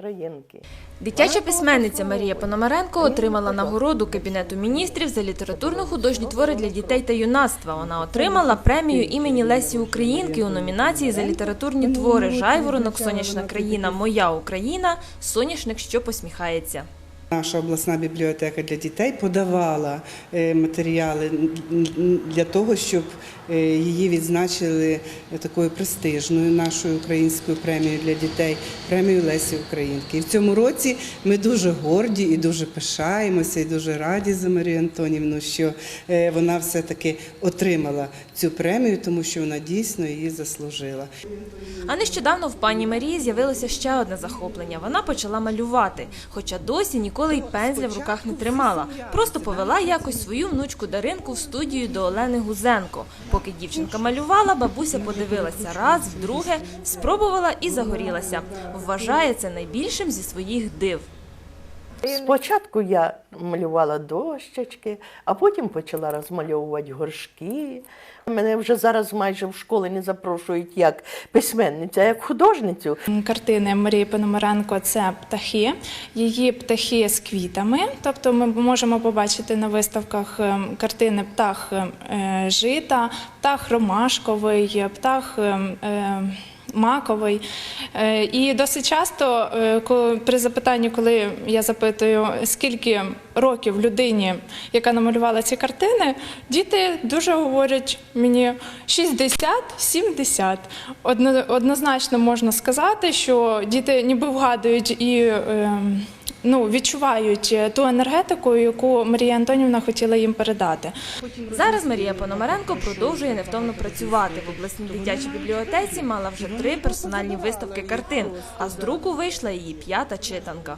Країнки. Дитяча письменниця Марія Пономаренко отримала нагороду Кабінету міністрів за літературно-художні твори для дітей та юнацтва. Вона отримала премію імені Лесі Українки у номінації за літературні твори Жайворонок, Сонячна країна, Моя Україна, Соняшник, що посміхається. Наша обласна бібліотека для дітей подавала е, матеріали для того, щоб е, її відзначили такою престижною нашою українською премією для дітей, премією Лесі Українки. І в цьому році ми дуже горді і дуже пишаємося, і дуже раді за Марію Антонівну, що е, вона все-таки отримала цю премію, тому що вона дійсно її заслужила. А нещодавно в пані Марії з'явилося ще одне захоплення. Вона почала малювати, хоча досі ніколи й пензля в руках не тримала. Просто повела якось свою внучку Даринку в студію до Олени Гузенко. Поки дівчинка малювала, бабуся подивилася раз, вдруге, спробувала і загорілася. Вважає це найбільшим зі своїх див. Спочатку я малювала дощечки, а потім почала розмальовувати горшки. Мене вже зараз майже в школи не запрошують як письменницю, а як художницю. Картини Марії Пономаренко це птахи. Її птахи з квітами. Тобто ми можемо побачити на виставках е, картини птах е, жита, птах ромашковий, птах. Маковий. Е, І досить часто е, при запитанні, коли я запитую, скільки років людині, яка намалювала ці картини, діти дуже говорять мені 60-70. Одно- Однозначно можна сказати, що діти ніби вгадують і е, ну, відчувають ту енергетику, яку Марія Антонівна хотіла їм передати. Зараз Марія Пономаренко продовжує невтомно працювати. В обласній дитячій бібліотеці мала вже три персональні виставки картин, а з друку вийшла її п'ята читанка.